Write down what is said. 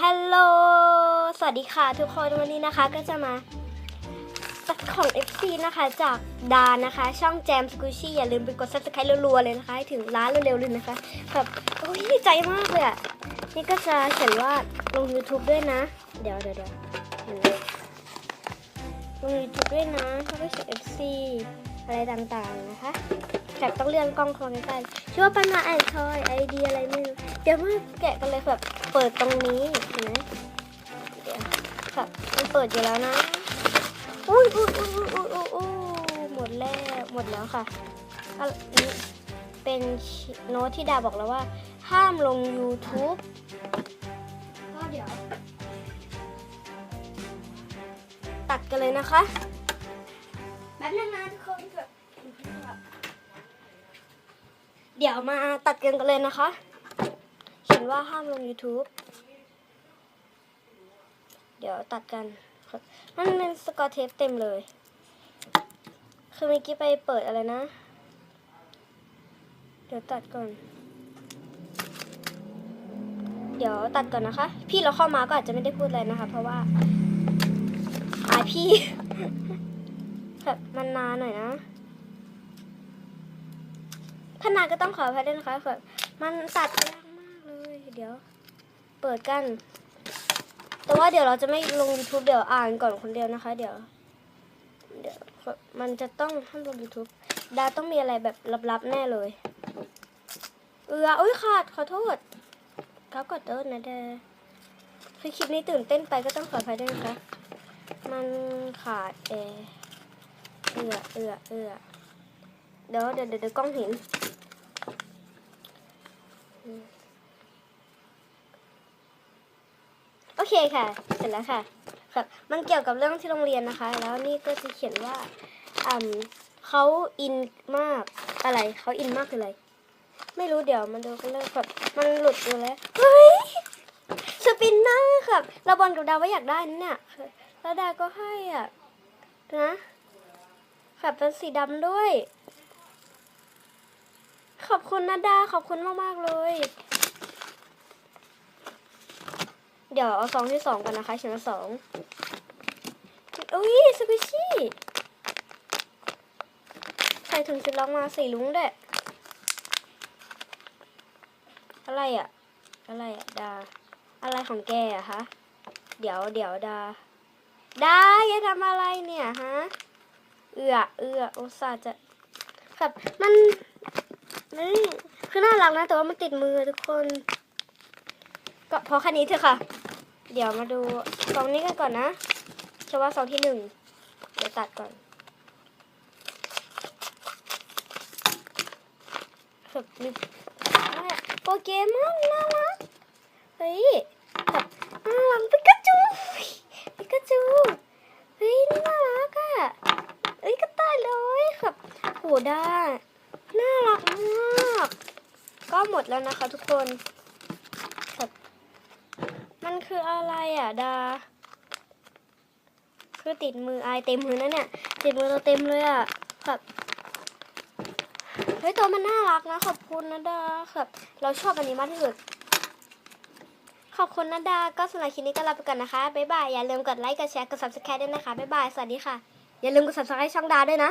ฮัลโหล สวัสดีค่ะทุกคนวันนี้นะคะก็จะมาตัดของ FC นะคะจากดานะคะ ช่องแจมสกูชี่อย่าลืมไปกด subscribe รัวๆเลยนะคะ ให้ถึงล้านเร็วๆเลยนะคะแบบโอ้ยดีใจมากเลยอะ นี่ก็จะเขียนว่าลง YouTube ด้วยนะ เดี๋ยวเดี๋ยวเดี๋ยวลง YouTube ด้วยนะแล้วก็เขียน FC อะไรต่างๆนะคะแต่ต้องเลื่อนกล้องคอใกล้ๆชื่อว่าปัญหาแอนทอยไอเดียอะไรไม่รู้เดี๋ยวมาแกะกันเลยแบบ เปิดตรงนี้เห็นไหมเดี๋ยวครับมันเปิดอยู่แล้วนะอุ้ยอุ้ยอุ้ยอุ้ยอุ้ยอุ้ยหมดแล้วหมดแล้วค่ะอันนี้เป็นโน้ตที่ดาบอกแล้วว่า ห้ามลง YouTube ก็เดี๋ยว ตัดกันเลยนะคะแป๊บนึงนะทุกคนเถอะเดี๋ยวมาตัดกันกันเลยนะคะเขียน ว่าห้ามลง YouTube เดี๋ยวตัดกันครับมันเป็นสกอตเทปเต็มเลย คือเมื่อกี้ไปเปิดอะไรนะ เดี๋ยวตัดก่อน เดี๋ยวตัดก่อนนะคะ พี่เราเข้ามาก็อาจจะไม่ได้พูดอะไรนะคะ เพราะว่าอายพี่แบบมันนานหน่อยนะถ้านานก็ต้องขออภัยด้วยนะคะแบบมันตัดยากมาก เดี๋ยว เปิดกัน แต่ว่าเดี๋ยวเราจะไม่ลง YouTube เดี๋ยวอ่านก่อนคนเดียวนะคะ เดี๋ยว เดี๋ยว มันจะต้องห้ามลง YouTube ดาต้องมีอะไรแบบลับๆแน่เลย เอออุ้ยขาดขอโทษเขากดโทษนะเดคือคลิปนี้ตื่นเต้นไปก็ต้องขออภัยด้วยนะคะ มันขาดเออเอือเอือเอือเดี๋ยวเดี๋ยวเดี๋ยวกล้องเห็นม โอเคค่ะ เสร็จแล้วค่ะ ครับ มันเกี่ยวกับเรื่องที่โรงเรียนนะคะ แล้วนี่ก็จะเขียนว่าอืมเขาอินมากอะไรเขาอินมากคืออะไร ไม่รู้เดี๋ยวมาดูกันเลยแบบมันหลุดอยู่แล้วเฮ้ยสปินเนอร์ครับเราบอลกับดาวว่าอยากได้นั่เนี่ยแล้วดาวก็ให้อะนะขับเป็นสีดำด้วย ขอบคุณนะดาขอบคุณมาก ๆ เลย เดี๋ยวเอาซองที่สองกันนะคะชิ้นละสองอุ้ยสกุชี่ใส่ถุงซิล็อกมาสีลุ้งด้วยอะไรอะอะไรอะดา อะไรของแกอะคะเดี๋ยวเดี๋ยวดาดาอย่าทำอะไรเนี่ยฮะเอือเอือโอตซาห์จะแบบมันนี่คือน่ารักนะแต่ว่ามันติดมือทุกคน ก็พอแค่นี้เถอะค่ะ เดี๋ยวมาดูซองนี้กันก่อนนะเฉพาะซองที่หนึ่งเดี๋ยวตัดก่อนแบบมีโปเกมอนน่ารักเฮ้ยแบบน่ารักปิกาจูปิกาจูเฮ้ยนี่น่ารักอะเอ้ยกระต่ายเลยครับโหด้น่ารักมาก ก็หมดแล้วนะคะทุกคน มันคืออะไรอะดา คือติดมือไอเต็มมือนะเนี่ย ติดมือเราเต็มเลยอะครับเฮ้ยตัวมันน่ารักนะ ขอบคุณนะดาครับเราชอบอันนี้มากที่สุด ขอบคุณนะดา ก็สำหรับคลิปนี้ก็ลาไปก่อนนะคะ บ๊ายบาย อย่าลืมกดไลค์ กดแชร์ กด subscribe ด้วยนะคะ บ๊ายบาย สวัสดีค่ะ อย่าลืมกด subscribe ช่องดาด้วยนะ